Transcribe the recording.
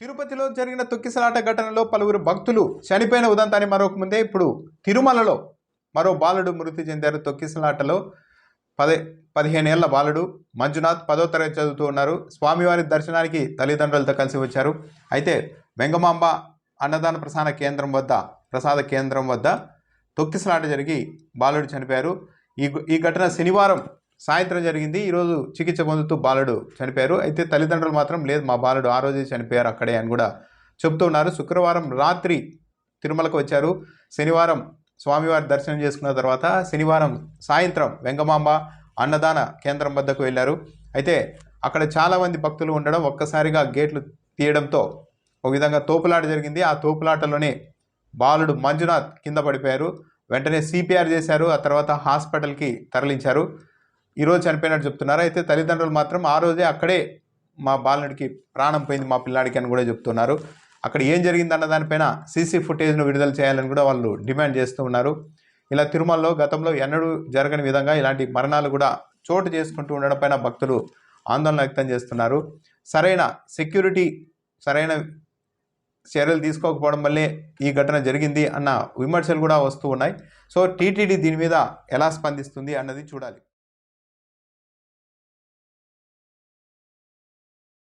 తిరుపతిలో జరిగిన తొక్కిసలాట ఘటనలో పలువురు భక్తులు చనిపోయిన ఉదంతాన్ని మరొక ముందే ఇప్పుడు తిరుమలలో మరో బాలుడు మృతి చెందారు. తొక్కిసలాటలో పదే పదిహేనేళ్ళ బాలుడు మంజునాథ్ పదో తరగతి చదువుతూ ఉన్నారు. స్వామివారి దర్శనానికి తల్లిదండ్రులతో కలిసి వచ్చారు. అయితే వెంగమాంబ అన్నదాన ప్రసాద కేంద్రం వద్ద ప్రసాద కేంద్రం వద్ద తొక్కిసలాట జరిగి బాలుడు చనిపోయారు. ఈ ఈ ఘటన శనివారం సాయంత్రం జరిగింది. ఈరోజు చికిత్స పొందుతూ బాలుడు చనిపోయారు. అయితే తల్లిదండ్రులు మాత్రం లేదు మా బాలుడు ఆ రోజే చనిపోయారు అక్కడే అని కూడా చెబుతున్నారు శుక్రవారం రాత్రి తిరుమలకు వచ్చారు. శనివారం స్వామివారి దర్శనం చేసుకున్న తర్వాత శనివారం సాయంత్రం వెంగమాంబ అన్నదాన కేంద్రం వద్దకు వెళ్ళారు. అయితే అక్కడ చాలామంది భక్తులు ఉండడం ఒక్కసారిగా గేట్లు తీయడంతో ఒక విధంగా తోపులాట జరిగింది. ఆ తోపులాటలోనే బాలుడు మంజునాథ్ కింద పడిపోయారు. వెంటనే సిపిఆర్ చేశారు. ఆ తర్వాత హాస్పిటల్కి తరలించారు. ఈరోజు చనిపోయినట్టు చెప్తున్నారు. అయితే తల్లిదండ్రులు మాత్రం ఆ రోజే అక్కడే మా బాలుడికి ప్రాణం పోయింది మా పిల్లాడికి అని కూడా చెప్తున్నారు. అక్కడ ఏం జరిగిందన్న దానిపైన సీసీ ఫుటేజ్ను విడుదల చేయాలని కూడా వాళ్ళు డిమాండ్ చేస్తూ ఉన్నారు. ఇలా తిరుమలలో గతంలో ఎన్నడూ జరగని విధంగా ఇలాంటి మరణాలు కూడా చోటు చేసుకుంటూ ఉండడం పైన భక్తులు ఆందోళన వ్యక్తం చేస్తున్నారు. సరైన సెక్యూరిటీ సరైన చర్యలు తీసుకోకపోవడం వల్లే ఈ ఘటన జరిగింది అన్న విమర్శలు కూడా వస్తూ ఉన్నాయి. సో టీటీడీ దీని మీద ఎలా స్పందిస్తుంది అన్నది చూడాలి.